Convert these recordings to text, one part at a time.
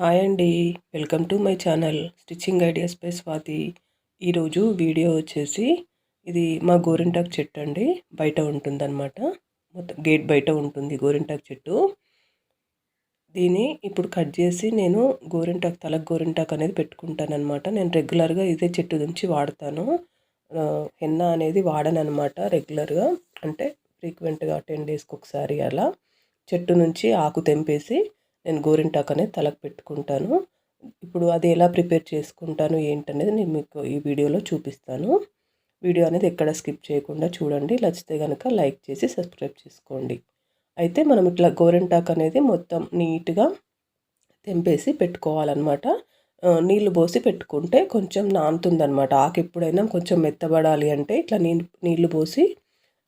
Hi అండి. Welcome to my channel stitching ideas by Swathi. ఈరోజు video వచ్చేసి ఇది మా గోరింటాకు చెట్టు అండి. బయట ఉంటుందన్నమాట. మొత్తం గేట్ బయట ఉంటుంది గోరింటాకు చెట్టు. దీన్ని ఇప్పుడు కట్ చేసి నేను గోరింటాకు తలకు గోరింటాకు అనేది పెట్టుకుంటానమాట నేను రెగ్యులర్గా ఇదే చెట్టు నుంచి వాడతాను. హెన్న అనేది వాడను అనమాట రెగ్యులర్గా. అంటే ఫ్రీక్వెంట్గా టెన్ డేస్కి ఒకసారి అలా చెట్టు నుంచి ఆకు తెంపేసి నేను గోరింటాకు అనేది తలకు పెట్టుకుంటాను. ఇప్పుడు అది ఎలా ప్రిపేర్ చేసుకుంటాను ఏంటనేది నేను మీకు ఈ వీడియోలో చూపిస్తాను. వీడియో అనేది ఎక్కడ స్కిప్ చేయకుండా చూడండి. నచ్చితే కనుక లైక్ చేసి సబ్స్క్రైబ్ చేసుకోండి. అయితే మనం ఇట్లా గోరింటాకు అనేది మొత్తం నీట్గా తెంపేసి పెట్టుకోవాలన్నమాట. నీళ్ళు పోసి పెట్టుకుంటే కొంచెం నానుతుందనమాట ఆకు ఎప్పుడైనా కొంచెం మెత్తబడాలి అంటే ఇట్లా నీళ్ళు పోసి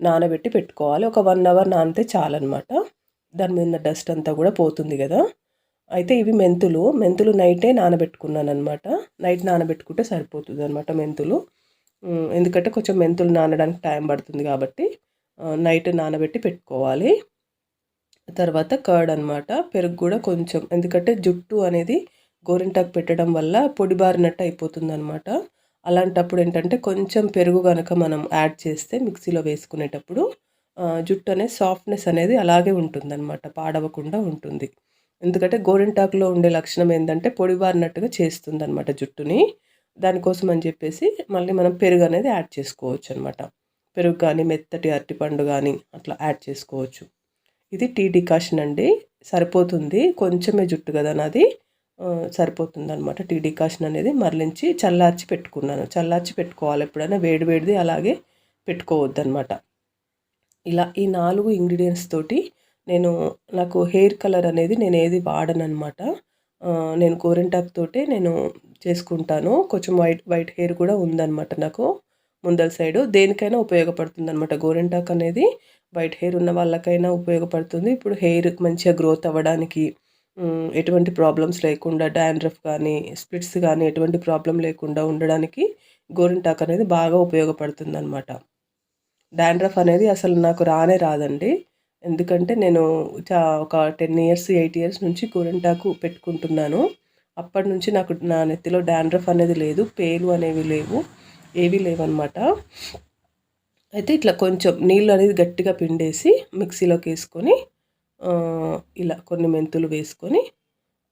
నానబెట్టి పెట్టుకోవాలి. ఒక వన్ అవర్ నానితే చాలన్నమాట. దాని మీద డస్ట్ అంతా కూడా పోతుంది కదా. అయితే ఇవి మెంతులు. మెంతులు నైటే నానబెట్టుకున్నాను అనమాట నైట్ నానబెట్టుకుంటే సరిపోతుంది అనమాట మెంతులు ఎందుకంటే కొంచెం మెంతులు నానడానికి టైం పడుతుంది కాబట్టి నైట్ నానబెట్టి పెట్టుకోవాలి. తర్వాత కర్డ్ అనమాట పెరుగు కూడా కొంచెం ఎందుకంటే జుట్టు అనేది గోరింటాకు పెట్టడం వల్ల పొడిబారినట్టు అయిపోతుంది అనమాట అలాంటప్పుడు ఏంటంటే కొంచెం పెరుగు కనుక మనం యాడ్ చేస్తే మిక్సీలో వేసుకునేటప్పుడు జుట్టు అనేది సాఫ్ట్నెస్ అనేది అలాగే ఉంటుందన్నమాట పాడవకుండా ఉంటుంది. ఎందుకంటే గోరింటాకులో ఉండే లక్షణం ఏంటంటే పొడిబారినట్టుగా చేస్తుంది అనమాట జుట్టుని. దానికోసం అని చెప్పేసి మళ్ళీ మనం పెరుగు అనేది యాడ్ చేసుకోవచ్చు అనమాట పెరుగు కానీ మెత్తటి అరటిపండు కానీ అట్లా యాడ్ చేసుకోవచ్చు. ఇది టీ డికాషన్ అండి. సరిపోతుంది. కొంచెమే జుట్టు కదా నాది. సరిపోతుంది అనమాట టీ డికాషన్ అనేది. మరలించి చల్లార్చి పెట్టుకున్నాను. చల్లార్చి పెట్టుకోవాలి ఎప్పుడైనా వేడి వేడిది అలాగే పెట్టుకోవద్దు అనమాట ఇలా ఈ నాలుగు ఇంగ్రీడియంట్స్ తోటి నేను నాకు హెయిర్ కలర్ అనేది నేను ఏది వాడను అనమాట నేను గోరింటాకు తోటే నేను చేసుకుంటాను. కొంచెం వైట్ వైట్ హెయిర్ కూడా ఉందన్నమాట నాకు ముందల సైడు దేనికైనా ఉపయోగపడుతుంది అనమాట గోరింటాకు అనేది. వైట్ హెయిర్ ఉన్న వాళ్ళకైనా ఉపయోగపడుతుంది. ఇప్పుడు హెయిర్ మంచిగా గ్రోత్ అవ్వడానికి ఎటువంటి ప్రాబ్లమ్స్ లేకుండా డాండ్రఫ్ కానీ స్ప్లిట్స్ కానీ ఎటువంటి ప్రాబ్లం లేకుండా ఉండడానికి గోరింటాక్ అనేది బాగా ఉపయోగపడుతుంది అనమాట డాండ్రఫ్ అనేది అసలు నాకు రానే రాదండి. ఎందుకంటే నేను చా ఒక టెన్ ఇయర్స్ ఎయిట్ ఇయర్స్ నుంచి గోరింటాకు పెట్టుకుంటున్నాను. అప్పటి నుంచి నాకు నా నెత్తిలో డాండ్రఫ్ అనేది లేదు పేలు అనేవి లేవు ఏవి లేవన్నమాట. అయితే ఇట్లా కొంచెం నీళ్ళు అనేది గట్టిగా పిండేసి మిక్సీలోకి వేసుకొని ఇలా కొన్ని మెంతులు వేసుకొని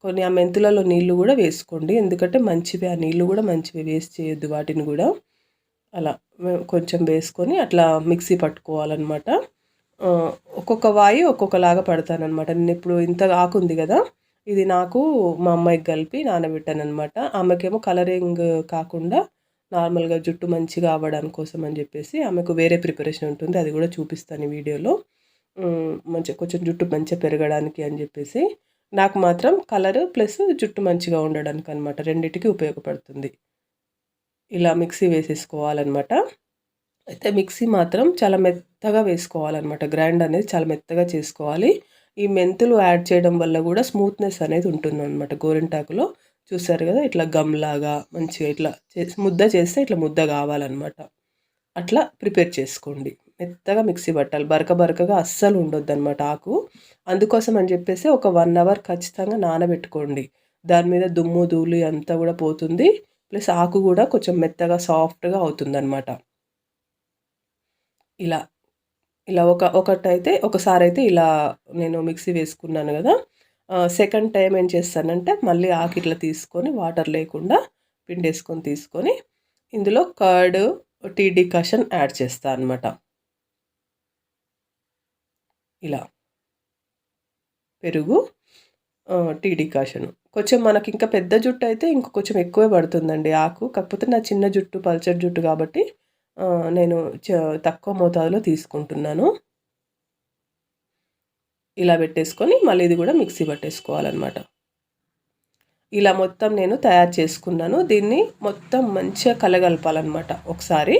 కొన్ని ఆ మెంతులలో నీళ్ళు కూడా వేసుకోండి. ఎందుకంటే మంచివి ఆ నీళ్ళు కూడా మంచివి వేస్ట్ చేయొద్దు వాటిని కూడా. అలా కొంచెం వేసుకొని అట్లా మిక్సీ పట్టుకోవాలన్నమాట. ఒక్కొక్క వాయి ఒక్కొక్కలాగా పడతానమాట నేను ఇప్పుడు ఇంత ఆకుంది కదా ఇది నాకు మా అమ్మాయికి కలిపి నానబెట్టాను అనమాట ఆమెకేమో కలరింగ్ కాకుండా నార్మల్గా జుట్టు మంచిగా అవ్వడానికి కోసం అని చెప్పేసి ఆమెకు వేరే ప్రిపరేషన్ ఉంటుంది. అది కూడా చూపిస్తాను ఈ వీడియోలో. మంచిగా కొంచెం జుట్టు మంచిగా పెరగడానికి అని చెప్పేసి నాకు మాత్రం కలర్ ప్లస్ జుట్టు మంచిగా ఉండడానికి అనమాట రెండింటికి ఉపయోగపడుతుంది. ఇలా మిక్సీ వేసేసుకోవాలన్నమాట. అయితే మిక్సీ మాత్రం చాలా మెత్తగా వేసుకోవాలన్నమాట. గ్రైండ్ అనేది చాలా మెత్తగా చేసుకోవాలి. ఈ మెంతులు యాడ్ చేయడం వల్ల కూడా స్మూత్నెస్ అనేది ఉంటుంది అనమాట గోరింటాకులో చూసారు కదా ఇట్లా గమ్లాగా మంచిగా ఇట్లా ముద్ద చేస్తే ఇట్లా ముద్ద కావాలన్నమాట. అట్లా ప్రిపేర్ చేసుకోండి. మెత్తగా మిక్సీ పట్టాలి. బరక బరకగా అస్సలు ఉండొద్దు అనమాట ఆకు. అందుకోసం అని చెప్పేసి ఒక వన్ అవర్ ఖచ్చితంగా నానబెట్టుకోండి. దాని మీద దుమ్ము ధూళి అంతా కూడా పోతుంది. ప్లస్ ఆకు కూడా కొంచెం మెత్తగా సాఫ్ట్గా అవుతుందన్నమాట. ఇలా ఇలా ఒక ఒకటైతే ఒకసారి అయితే ఇలా నేను మిక్సీ వేసుకున్నాను కదా. సెకండ్ టైం ఏం చేస్తానంటే మళ్ళీ ఆకు ఇట్లా తీసుకొని వాటర్ లేకుండా పిండేసుకొని తీసుకొని ఇందులో కర్డ్ టీ డికాషన్ యాడ్ చేస్తాను అనమాట ఇలా. పెరుగు టీ డికాషన్ కొంచెం మనకి ఇంకా పెద్ద జుట్టు అయితే ఇంక కొంచెం ఎక్కువే పడుతుందండి ఆకు. కాకపోతే నా చిన్న జుట్టు పల్చర్ జుట్టు కాబట్టి నేను తక్కువ మోతాదులో తీసుకుంటున్నాను. ఇలా పెట్టేసుకొని మళ్ళీ ఇది కూడా మిక్సీ పట్టేసుకోవాలన్నమాట. ఇలా మొత్తం నేను తయారు చేసుకున్నాను. దీన్ని మొత్తం మంచిగా కలగలపాలన్నమాట ఒకసారి.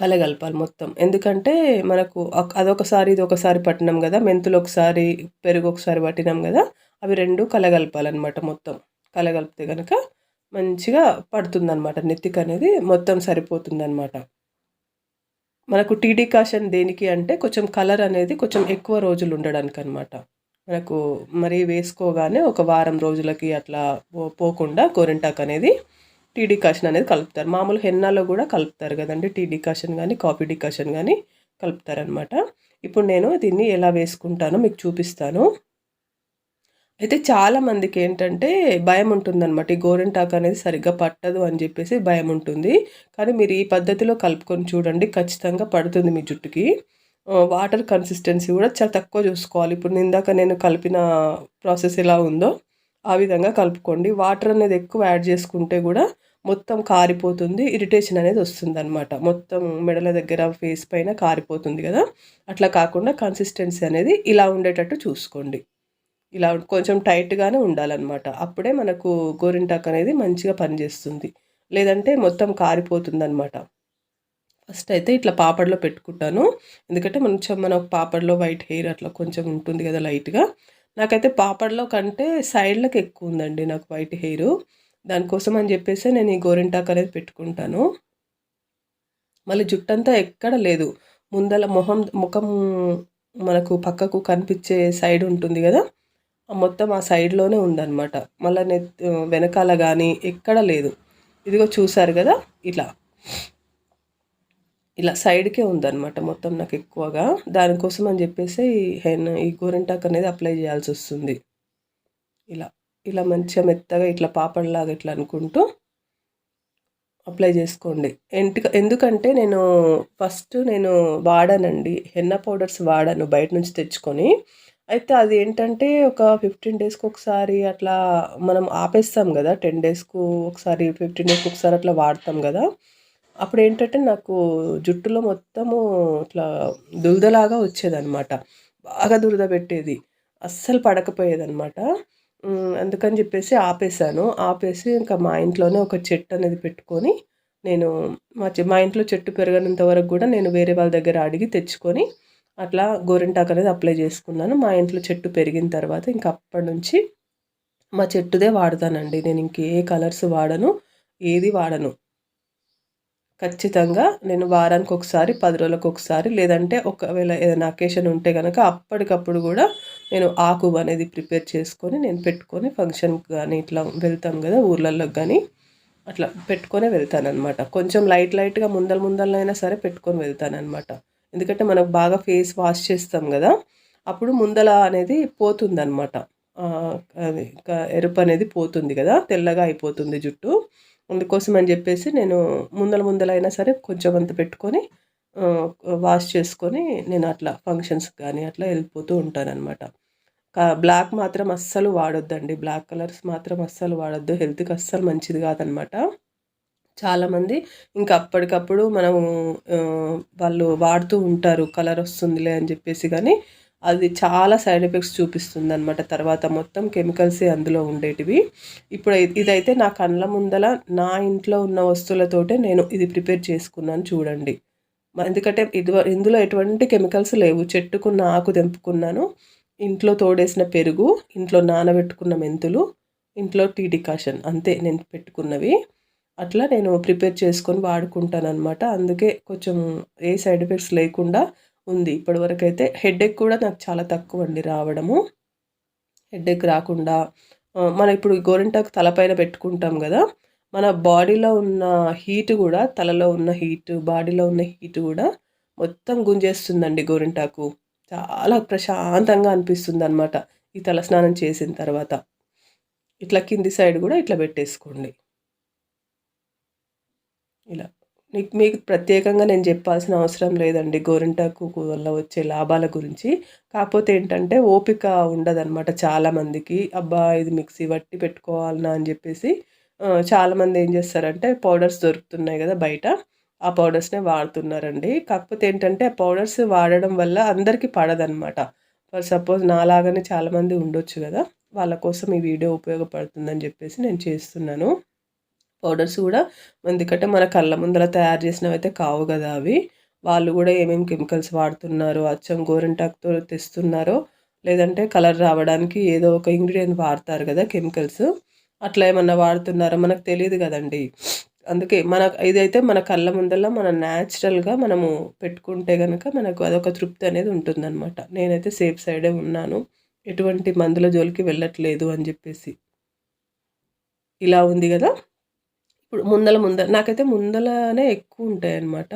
కలగలపాలి మొత్తం. ఎందుకంటే మనకు అదొకసారి ఇది ఒకసారి పట్టినాం కదా మెంతులు ఒకసారి పెరుగు ఒకసారి పట్టినాం కదా అవి రెండు కలగలపాలన్నమాట మొత్తం. కలగలిపితే కనుక మంచిగా పడుతుందన్నమాట నెత్తికి అనేది మొత్తం సరిపోతుందన్నమాట మనకు టీడీ కాషన్ దేనికి అంటే కొంచెం కలర్ అనేది కొంచెం ఎక్కువ రోజులు ఉండడానికి అనమాట మనకు మరీ వేసుకోగానే ఒక వారం రోజులకి అట్లా పోకుండా గోరింటాక్ అనేది టీ డికాషన్ అనేది కలుపుతారు. మామూలు హెన్నాలో కూడా కలుపుతారు కదండి. టీ డికాషన్ కానీ కాఫీ డికాషన్ కానీ కలుపుతారనమాట ఇప్పుడు నేను దీన్ని ఎలా వేసుకుంటానో మీకు చూపిస్తాను. అయితే చాలా మందికి ఏంటంటే భయం ఉంటుందన్నమాట. ఈ గోరింటాకు అనేది సరిగ్గా పట్టదు అని చెప్పేసి భయం ఉంటుంది. కానీ మీరు ఈ పద్ధతిలో కలుపుకొని చూడండి. ఖచ్చితంగా పడుతుంది మీ జుట్టుకి. వాటర్ కన్సిస్టెన్సీ కూడా చాలా తక్కువ చూసుకోవాలి. ఇప్పుడు ఇందాక నేను కలిపిన ప్రాసెస్ ఎలా ఉందో ఆ విధంగా కలుపుకోండి. వాటర్ అనేది ఎక్కువ యాడ్ చేసుకుంటే కూడా మొత్తం కారిపోతుంది. ఇరిటేషన్ అనేది వస్తుంది అనమాట మొత్తం మెడల దగ్గర ఫేస్ పైన కారిపోతుంది కదా. అట్లా కాకుండా కన్సిస్టెన్సీ అనేది ఇలా ఉండేటట్టు చూసుకోండి. ఇలా కొంచెం టైట్గానే ఉండాలన్నమాట. అప్పుడే మనకు గోరింటాక్ అనేది మంచిగా పనిచేస్తుంది. లేదంటే మొత్తం కారిపోతుంది అనమాట ఫస్ట్ అయితే ఇట్లా పాపడ్లో పెట్టుకుంటాను. ఎందుకంటే కొంచెం మన పాపడ్లో వైట్ హెయిర్ అట్లా కొంచెం ఉంటుంది కదా లైట్గా. నాకైతే పాపడ్లో కంటే సైడ్లకు ఎక్కువ ఉందండి నాకు వైట్ హెయిర్. దానికోసం అని చెప్పేసి నేను ఈ గోరింటాక్ అనేది పెట్టుకుంటాను. మళ్ళీ జుట్టంతా ఎక్కడ లేదు. ముందల మొహం ముఖం మనకు పక్కకు కనిపించే సైడ్ ఉంటుంది కదా? మొత్తం ఆ సైడ్లోనే ఉందన్నమాట. మళ్ళీ నెత్ వెనకాల కానీ ఎక్కడ లేదు. ఇదిగో చూసారు కదా? ఇట్లా. ఇలా సైడ్కే ఉందన్నమాట మొత్తం నాకు ఎక్కువగా. దానికోసం అని చెప్పేసి హెన్ ఈ గోరింటాక్ అనేది అప్లై చేయాల్సి వస్తుంది. ఇలా ఇలా మంచిగా మెత్తగా ఇట్లా పాపడలాగా ఇట్లా అనుకుంటూ అప్లై చేసుకోండి. ఎంటిక ఎందుకంటే నేను ఫస్ట్ నేను వాడానండి. హెన్న పౌడర్స్ వాడాను బయట నుంచి తెచ్చుకొని. అయితే అది ఏంటంటే ఒక ఫిఫ్టీన్ డేస్కి ఒకసారి అట్లా మనం ఆపేస్తాం కదా టెన్ డేస్కు ఒకసారి ఫిఫ్టీన్ డేస్కి ఒకసారి అట్లా వాడతాం కదా. అప్పుడు ఏంటంటే నాకు జుట్టులో మొత్తము ఇట్లా దురదలాగా వచ్చేదనమాట బాగా దురద పెట్టేది. అస్సలు పడకపోయేదనమాట అందుకని చెప్పేసి ఆపేసాను ఆపేసి ఇంకా మా ఇంట్లోనే ఒక చెట్టు అనేది పెట్టుకొని నేను మా మా ఇంట్లో చెట్టు పెరగనంత వరకు కూడా నేను వేరే వాళ్ళ దగ్గర అడిగి తెచ్చుకొని అట్లా గోరింటాకు అనేది అప్లై చేసుకున్నాను. మా ఇంట్లో చెట్టు పెరిగిన తర్వాత ఇంక అప్పటి నుంచి మా చెట్టుదే వాడతానండి. నేను ఇంకే కలర్స్ వాడను ఏది వాడను. ఖచ్చితంగా నేను వారానికి ఒకసారి పది రోజులకు ఒకసారి లేదంటే ఒకవేళ ఏదైనా అకేషన్ ఉంటే కనుక అప్పటికప్పుడు కూడా నేను ఆకు అనేది ప్రిపేర్ చేసుకొని నేను పెట్టుకొని ఫంక్షన్కి కానీ ఇట్లా వెళ్తాం కదా ఊర్లలోకి కానీ అట్లా పెట్టుకొని వెళ్తానమాట కొంచెం లైట్ లైట్గా ముందల ముందలైనా సరే పెట్టుకొని వెళ్తానమాట ఎందుకంటే మనకు బాగా ఫేస్ వాష్ చేస్తాం కదా అప్పుడు ముందల అనేది పోతుందన్నమాట. అది ఎరుపు అనేది పోతుంది కదా తెల్లగా అయిపోతుంది జుట్టు. అందుకోసం అని చెప్పేసి నేను ముందల ముందల అయినా సరే కొంచెం అంత పెట్టుకొని వాష్ చేసుకొని నేను అట్లా ఫంక్షన్స్ కానీ అట్లా వెళ్ళిపోతూ ఉంటాను అనమాట బ్లాక్ మాత్రం అస్సలు వాడొద్దండి. బ్లాక్ కలర్స్ మాత్రం అస్సలు వాడొద్దు. హెల్త్కి అస్సలు మంచిది కాదనమాట చాలామంది ఇంకా అప్పటికప్పుడు మనము వాళ్ళు వాడుతూ ఉంటారు. కలర్ వస్తుందిలే అని చెప్పేసి కానీ అది చాలా సైడ్ ఎఫెక్ట్స్ చూపిస్తుంది అనమాట తర్వాత మొత్తం కెమికల్సే అందులో ఉండేటివి. ఇప్పుడు ఇదైతే నా కళ్ళ ముందల నా ఇంట్లో ఉన్న వస్తువులతోటే నేను ఇది ప్రిపేర్ చేసుకున్నాను చూడండి. ఎందుకంటే ఇది ఇందులో ఎటువంటి కెమికల్స్ లేవు. చెట్టుకున్న ఆకు తెంపుకున్నాను. ఇంట్లో తోడేసిన పెరుగు ఇంట్లో నానబెట్టుకున్న మెంతులు ఇంట్లో టీ డికాషన్ అంతే నేను పెట్టుకున్నవి. అట్లా నేను ప్రిపేర్ చేసుకొని వాడుకుంటాను అనమాట అందుకే కొంచెం ఏ సైడ్ ఎఫెక్ట్స్ లేకుండా ఉంది. ఇప్పటివరకు అయితే హెడ్ఏక్ కూడా నాకు చాలా తక్కువ అండి రావడము. హెడ్ఏక్ రాకుండా మనం ఇప్పుడు గోరింటాకు తలపైన పెట్టుకుంటాం కదా మన బాడీలో ఉన్న హీట్ కూడా తలలో ఉన్న హీట్ బాడీలో ఉన్న హీట్ కూడా మొత్తం గుంజేస్తుందండి గోరింటాకు. చాలా ప్రశాంతంగా అనిపిస్తుంది అనమాట ఈ తలస్నానం చేసిన తర్వాత. ఇట్లా కింది సైడ్ కూడా ఇట్లా పెట్టేసుకోండి. ఇలా. మీకు మీకు ప్రత్యేకంగా నేను చెప్పాల్సిన అవసరం లేదండి గోరింటాకు వల్ల వచ్చే లాభాల గురించి. కాకపోతే ఏంటంటే ఓపిక ఉండదన్నమాట చాలామందికి. అబ్బా ఇది మిక్సీ పట్టి పెట్టుకోవాలన్నా అని చెప్పేసి చాలామంది ఏం చేస్తారంటే పౌడర్స్ దొరుకుతున్నాయి కదా బయట ఆ పౌడర్స్నే వాడుతున్నారండి. కాకపోతే ఏంటంటే ఆ పౌడర్స్ వాడడం వల్ల అందరికీ పడదనమాట ఫర్ సపోజ్ నాలాగానే చాలామంది ఉండొచ్చు కదా వాళ్ళ కోసం ఈ వీడియో ఉపయోగపడుతుందని చెప్పేసి నేను చేస్తున్నాను. పౌడర్స్ కూడా ఎందుకంటే మన కళ్ళ ముందర తయారు చేసినవి అయితే కావు కదా అవి. వాళ్ళు కూడా ఏమేమి కెమికల్స్ వాడుతున్నారు అచ్చం గోరింటాకుతో తెస్తున్నారో లేదంటే కలర్ రావడానికి ఏదో ఒక ఇంగ్రీడియంట్ వాడతారు కదా కెమికల్స్. అట్లా ఏమన్నా వాడుతున్నారో మనకు తెలియదు కదండి. అందుకే మన ఇదైతే మన కళ్ళ ముందర మన న్యాచురల్గా మనము పెట్టుకుంటే కనుక మనకు అదొక తృప్తి అనేది ఉంటుందన్నమాట. నేనైతే సేఫ్ సైడే ఉన్నాను. ఎటువంటి మందుల జోలికి వెళ్ళట్లేదు అని చెప్పేసి. ఇలా ఉంది కదా? ఇప్పుడు ముందల ముందల నాకైతే ముందలనే ఎక్కువ ఉంటాయి అన్నమాట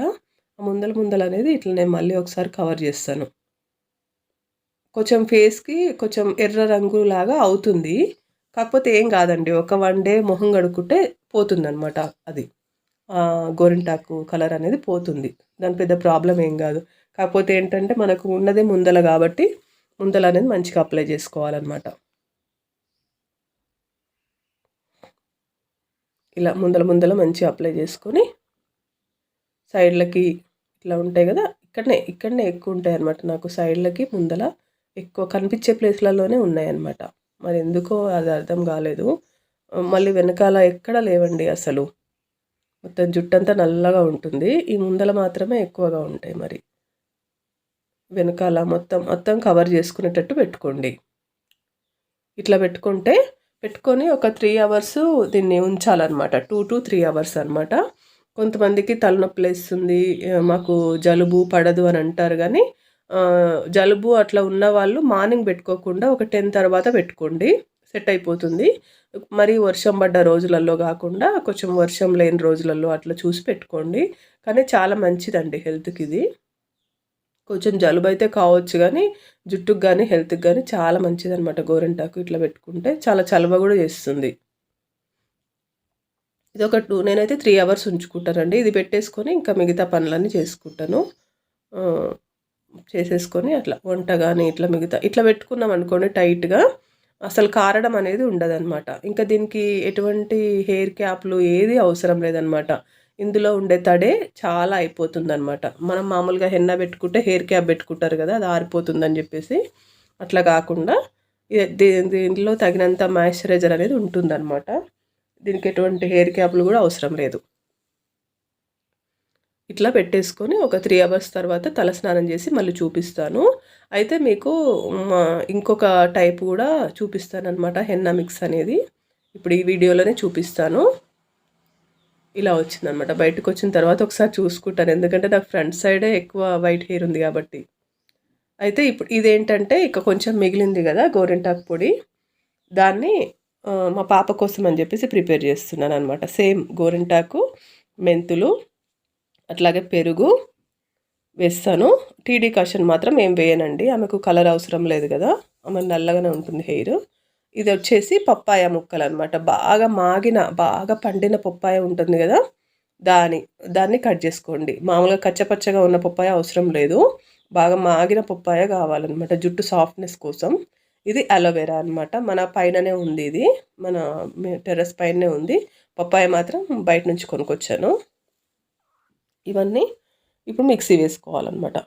ఆ ముందల ముందల అనేది ఇట్లా నేను మళ్ళీ ఒకసారి కవర్ చేస్తాను. కొంచెం ఫేస్కి కొంచెం ఎర్ర రంగు లాగా అవుతుంది. కాకపోతే ఏం కాదండి ఒక వన్ డే మొహం కడుక్కుంటే పోతుంది అనమాట అది గోరింటాకు కలర్ అనేది పోతుంది. దాని పెద్ద ప్రాబ్లం ఏం కాదు. కాకపోతే ఏంటంటే మనకు ఉన్నదే ముందల కాబట్టి ముందల అనేది మంచిగా అప్లై చేసుకోవాలన్నమాట. ఇలా ముందల ముందల మంచిగా అప్లై చేసుకొని సైడ్లకి ఇట్లా ఉంటాయి కదా ఇక్కడనే ఇక్కడనే ఎక్కువ ఉంటాయి అనమాట నాకు సైడ్లకి ముందల ఎక్కువ కనిపించే ప్లేస్లలోనే ఉన్నాయన్నమాట. మరి ఎందుకో అది అర్థం కాలేదు. మళ్ళీ వెనకాల ఎక్కడ లేవండి అసలు. మొత్తం జుట్టు నల్లగా ఉంటుంది. ఈ ముందల మాత్రమే ఎక్కువగా ఉంటాయి మరి. వెనకాల మొత్తం మొత్తం కవర్ చేసుకునేటట్టు పెట్టుకోండి. ఇట్లా పెట్టుకుంటే పెట్టుకొని ఒక త్రీ అవర్స్ దీన్ని ఉంచాలన్నమాట. టూ టు త్రీ అవర్స్ అనమాట కొంతమందికి తలనొప్పి లేస్తుంది మాకు జలుబు పడదు అని అంటారు కానీ జలుబు అట్లా ఉన్న వాళ్ళు మార్నింగ్ పెట్టుకోకుండా ఒక టెన్ తర్వాత పెట్టుకోండి సెట్ అయిపోతుంది. మరి వర్షం పడ్డ రోజులలో కాకుండా కొంచెం వర్షం లేని రోజులలో అట్లా చూసి పెట్టుకోండి. కానీ చాలా మంచిదండి హెల్త్కి ఇది. కొంచెం జలుబు అయితే కావచ్చు కానీ జుట్టుకు కానీ హెల్త్కి కానీ చాలా మంచిది అనమాట గోరింటాకు ఇట్లా పెట్టుకుంటే. చాలా చలవ కూడా చేస్తుంది. ఇది ఒక టూ నేనైతే త్రీ అవర్స్ ఉంచుకుంటానండి. ఇది పెట్టేసుకొని ఇంకా మిగతా పనులన్నీ చేసుకుంటాను. చేసేసుకొని అట్లా వంట కానీ ఇట్లా మిగతా ఇట్లా పెట్టుకున్నాం అనుకోండి టైట్గా. అసలు కారడం అనేది ఉండదన్నమాట. ఇంకా దీనికి ఎటువంటి హెయిర్ క్యాప్లు ఏది అవసరం లేదనమాట ఇందులో ఉండే తడే చాలా అయిపోతుందనమాట మనం మామూలుగా హెన్న పెట్టుకుంటే హెయిర్ క్యాప్ పెట్టుకుంటారు కదా అది ఆరిపోతుందని చెప్పేసి అట్లా కాకుండా దీనిలో తగినంత మాయిశ్చరైజర్ అనేది ఉంటుందన్నమాట. దీనికి ఎటువంటి హెయిర్ క్యాప్లు కూడా అవసరం లేదు. ఇట్లా పెట్టేసుకొని ఒక త్రీ అవర్స్ తర్వాత తలస్నానం చేసి మళ్ళీ చూపిస్తాను. అయితే మీకు ఇంకొక టైప్ కూడా చూపిస్తాను అనమాట హెన్నా మిక్స్ అనేది. ఇప్పుడు ఈ వీడియోలోనే చూపిస్తాను. ఇలా వచ్చిందనమాట బయటకు వచ్చిన తర్వాత ఒకసారి చూసుకుంటాను. ఎందుకంటే నాకు ఫ్రంట్ సైడే ఎక్కువ వైట్ హెయిర్ ఉంది కాబట్టి. అయితే ఇప్పుడు ఇదేంటంటే ఇక కొంచెం మిగిలింది కదా గోరింటాకు పొడి. దాన్ని మా పాప కోసం అని చెప్పేసి ప్రిపేర్ చేస్తున్నాను అనమాట సేమ్ గోరింటాకు మెంతులు అట్లాగే పెరుగు వేస్తాను. టీడీ కాషన్ మాత్రం ఏం వేయనండి. ఆమెకు కలర్ అవసరం లేదు కదా. ఆమె నల్లగానే ఉంటుంది హెయిర్. ఇది వచ్చేసి పప్పాయ ముక్కలు అనమాట బాగా మాగిన బాగా పండిన పప్పాయ ఉంటుంది కదా? దాని దాన్ని కట్ చేసుకోండి. మామూలుగా కచ్చపచ్చగా ఉన్న పప్పాయ అవసరం లేదు. బాగా మాగిన పప్పాయ కావాలన్నమాట జుట్టు సాఫ్ట్నెస్ కోసం. ఇది అలోవెరా అనమాట. మన పైననే ఉంది ఇది. మన టెర్రస్ పైననే ఉంది. పప్పాయ మాత్రం బయట నుంచి కొనుక్కొచ్చాను. ఇవన్నీ ఇప్పుడు మిక్సీ వేసుకోవాలన్నమాట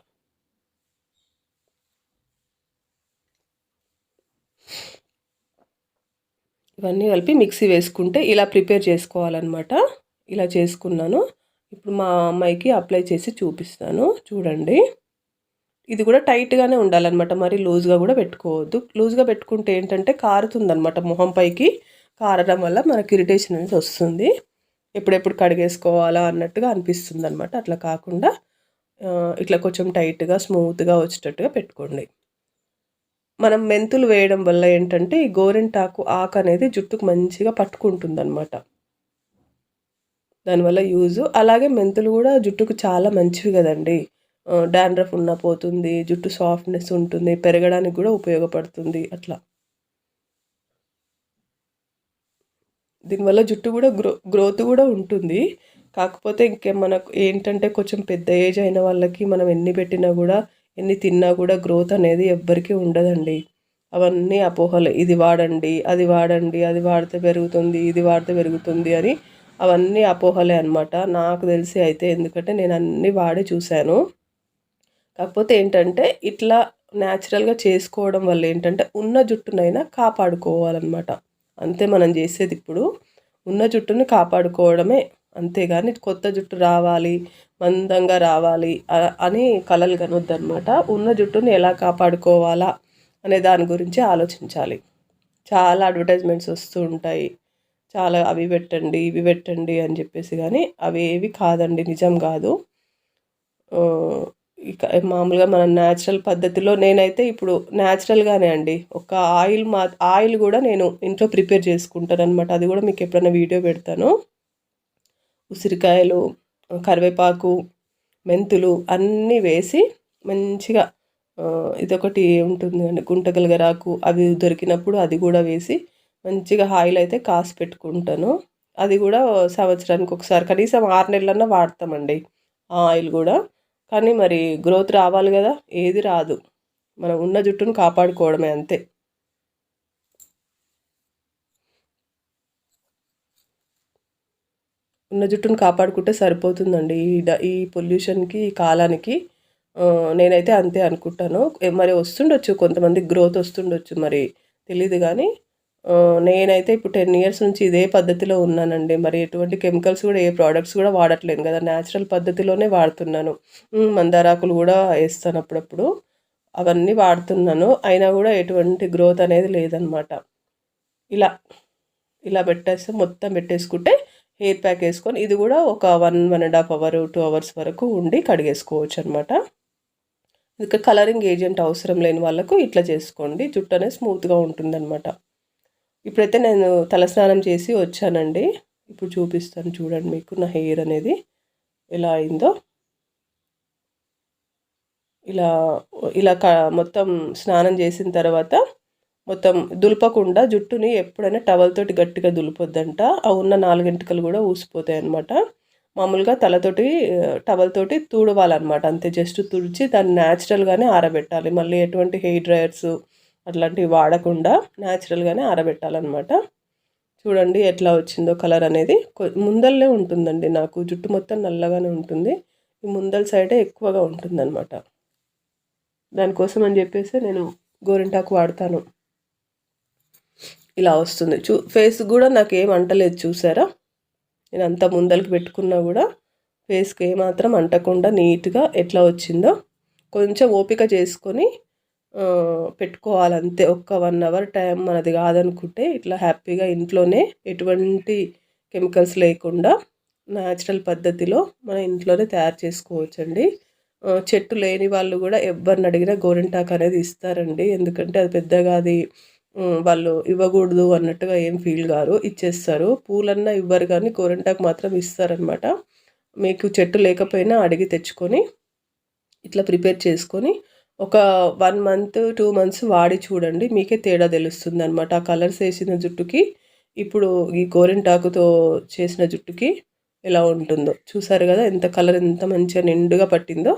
ఇవన్నీ కలిపి మిక్సీ వేసుకుంటే ఇలా ప్రిపేర్ చేసుకోవాలన్నమాట. ఇలా చేసుకున్నాను. ఇప్పుడు మా అమ్మాయికి అప్లై చేసి చూపిస్తాను. చూడండి. ఇది కూడా టైట్గానే ఉండాలన్నమాట. మరి లూజ్గా కూడా పెట్టుకోవద్దు. లూజ్గా పెట్టుకుంటే ఏంటంటే కారుతుందనమాట మొహం పైకి. కారడం వల్ల మనకి ఇరిటేషన్ అనేది వస్తుంది. ఎప్పుడెప్పుడు కడిగేసుకోవాలా అన్నట్టుగా అనిపిస్తుంది అనమాట అట్లా కాకుండా ఇట్లా కొంచెం టైట్గా స్మూత్గా వచ్చేటట్టుగా పెట్టుకోండి. మనం మెంతులు వేయడం వల్ల ఏంటంటే ఈ గోరింటాకు ఆకు అనేది జుట్టుకు మంచిగా పట్టుకుంటుంది అనమాట దానివల్ల యూజు. అలాగే మెంతులు కూడా జుట్టుకు చాలా మంచివి కదండి. డాండ్రఫ్ ఉన్న పోతుంది జుట్టు సాఫ్ట్నెస్ ఉంటుంది పెరగడానికి కూడా ఉపయోగపడుతుంది అట్లా. దీనివల్ల జుట్టు కూడా గ్రో గ్రోత్ కూడా ఉంటుంది. కాకపోతే ఇంకే మనకు ఏంటంటే కొంచెం పెద్ద ఏజ్ అయిన వాళ్ళకి మనం ఎన్ని పెట్టినా కూడా ఎన్ని తిన్నా కూడా గ్రోత్ అనేది ఎవ్వరికీ ఉండదండి. అవన్నీ అపోహలు. ఇది వాడండి అది వాడండి అది వాడితే పెరుగుతుంది ఇది వాడితే పెరుగుతుంది అని అవన్నీ అపోహలే అనమాట నాకు తెలిసి అయితే ఎందుకంటే నేను అన్నీ వాడి చూశాను. కాకపోతే ఏంటంటే ఇట్లా న్యాచురల్గా చేసుకోవడం వల్ల ఏంటంటే ఉన్న జుట్టునైనా కాపాడుకోవాలన్నమాట. అంతే మనం చేసేది ఇప్పుడు. ఉన్న జుట్టుని కాపాడుకోవడమే. అంతేగాని కొత్త జుట్టు రావాలి మందంగా రావాలి అని కలలు కనొద్దనమాట ఉన్న జుట్టుని ఎలా కాపాడుకోవాలా అనే దాని గురించి ఆలోచించాలి. చాలా అడ్వర్టైజ్మెంట్స్ వస్తూ ఉంటాయి. చాలా అవి పెట్టండి ఇవి పెట్టండి అని చెప్పేసి కానీ అవి ఏవి కాదండి నిజం కాదు. ఇక మామూలుగా మనం న్యాచురల్ పద్ధతిలో నేనైతే ఇప్పుడు న్యాచురల్గానే అండి. ఒక ఆయిల్ మా ఆయిల్ కూడా నేను ఇంట్లో ప్రిపేర్ చేసుకుంటాను అనమాట అది కూడా మీకు ఎప్పుడైనా వీడియో పెడతాను. ఉసిరికాయలు కరివేపాకు మెంతులు అన్నీ వేసి మంచిగా ఇదొకటి ఉంటుంది అండి. గుంటగలగరాకు అవి దొరికినప్పుడు అది కూడా వేసి మంచిగా ఆయిల్ అయితే కాసి పెట్టుకుంటాను. అది కూడా సంవత్సరానికి ఒకసారి కనీసం ఆరు నెలలన్నా వాడతామండి ఆ ఆయిల్ కూడా. కానీ మరి గ్రోత్ రావాలి కదా ఏది రాదు. మనం ఉన్న జుట్టును కాపాడుకోవడమే అంతే. ఉన్న జుట్టును కాపాడుకుంటే సరిపోతుందండి. ఈ ఈ పొల్యూషన్కి ఈ కాలానికి. నేనైతే అంతే అనుకుంటాను. మరి వస్తుండొచ్చు కొంతమంది గ్రోత్ వస్తుండొచ్చు మరి తెలీదు కానీ నేనైతే ఇప్పుడు టెన్ ఇయర్స్ నుంచి ఇదే పద్ధతిలో ఉన్నానండి. మరి ఎటువంటి కెమికల్స్ కూడా ఏ ప్రోడక్ట్స్ కూడా వాడట్లేను కదా. న్యాచురల్ పద్ధతిలోనే వాడుతున్నాను. మందారాకులు కూడా వేస్తాను అప్పుడప్పుడు. అవన్నీ వాడుతున్నాను. అయినా కూడా ఎటువంటి గ్రోత్ అనేది లేదనమాట. ఇలా ఇలా పెట్టేస్తే మొత్తం పెట్టేసుకుంటే హెయిర్ ప్యాక్ వేసుకొని ఇది కూడా ఒక one one and half hour two hours వరకు ఉండి కడిగేసుకోవచ్చు అనమాట ఇక కలరింగ్ ఏజెంట్ అవసరం లేని వాళ్ళకు ఇట్లా చేసుకోండి. జుట్టు అనేది స్మూత్గా ఉంటుందన్నమాట. ఇప్పుడైతే నేను తలస్నానం చేసి వచ్చానండి. ఇప్పుడు చూపిస్తాను చూడండి మీకు నా హెయిర్ అనేది ఎలా అయిందో. ఇలా ఇలా క మొత్తం స్నానం చేసిన తర్వాత మొత్తం దులపకుండా జుట్టుని ఎప్పుడైనా టవల్తోటి గట్టిగా దులిపొద్దంట. ఆ ఉన్న నాలుగింటికలు కూడా ఊసిపోతాయి అనమాట మామూలుగా తలతోటి టవల్ తోటి తూడవాలన్నమాట. అంతే జస్ట్ తుడిచి దాన్ని న్యాచురల్గానే ఆరబెట్టాలి. మళ్ళీ ఎటువంటి హెయిర్ డ్రయర్స్ అట్లాంటివి వాడకుండా న్యాచురల్గానే ఆరబెట్టాలన్నమాట. చూడండి ఎట్లా వచ్చిందో కలర్ అనేది. ముందల్లే ఉంటుందండి నాకు. జుట్టు మొత్తం నల్లగానే ఉంటుంది. ఈ ముందల సైడే ఎక్కువగా ఉంటుందన్నమాట. దానికోసం అని చెప్పేసి నేను గోరింటాకు వాడతాను. ఇలా వస్తుంది. చూ ఫేస్ కూడా నాకు ఏం అంటలేదు చూసారా? నేను అంత ముందలకి పెట్టుకున్నా కూడా ఫేస్కి ఏమాత్రం అంటకుండా నీట్గా ఎట్లా వచ్చిందో కొంచెం ఓపిక చేసుకొని పెట్టుకోవాలంతే. ఒక్క వన్ అవర్ టైం మనది కాదనుకుంటే ఇట్లా హ్యాపీగా ఇంట్లోనే ఎటువంటి కెమికల్స్ లేకుండా న్యాచురల్ పద్ధతిలో మన ఇంట్లోనే తయారు చేసుకోవచ్చండి. చెట్టు లేని వాళ్ళు కూడా ఎవరిని అడిగినా గోరింటాకు అనేది ఇస్తారండి. ఎందుకంటే అది పెద్దగా అది వాళ్ళు ఇవ్వకూడదు అన్నట్టుగా ఏం ఫీల్ కారు ఇచ్చేస్తారు. పూలన్నా ఇవ్వరు కానీ గోరింటాకు మాత్రం ఇస్తారనమాట మీకు చెట్టు లేకపోయినా అడిగి తెచ్చుకొని ఇట్లా ప్రిపేర్ చేసుకొని ఒక వన్ మంత్ టూ మంత్స్ వాడి చూడండి మీకే తేడా తెలుస్తుంది అనమాట ఆ కలర్స్ వేసిన జుట్టుకి ఇప్పుడు ఈ గోరింటాకుతో చేసిన జుట్టుకి ఎలా ఉంటుందో. చూసారు కదా ఎంత కలర్ ఎంత మంచిగా నిండుగా పట్టిందో.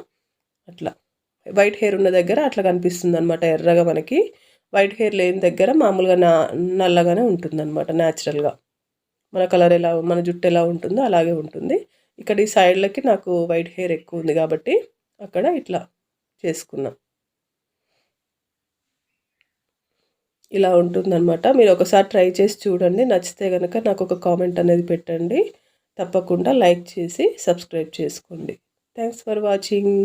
అట్లా. వైట్ హెయిర్ ఉన్న దగ్గర అట్లా కనిపిస్తుంది అనమాట ఎర్రగా మనకి. వైట్ హెయిర్ లేని దగ్గర మామూలుగా నా నల్లగానే ఉంటుంది అనమాట న్యాచురల్గా. మన కలర్ ఎలా మన జుట్టు ఎలా ఉంటుందో అలాగే ఉంటుంది. ఇక్కడ ఈ సైడ్లకి నాకు వైట్ హెయిర్ ఎక్కువ ఉంది కాబట్టి అక్కడ ఇట్లా చేసుకున్నాం. ఇలా ఉంటుందన్నమాట. మీరు ఒకసారి ట్రై చేసి చూడండి. నచ్చితే కనుక నాకు ఒక కామెంట్ అనేది పెట్టండి. తప్పకుండా లైక్ చేసి సబ్స్క్రైబ్ చేసుకోండి. Thanks for watching.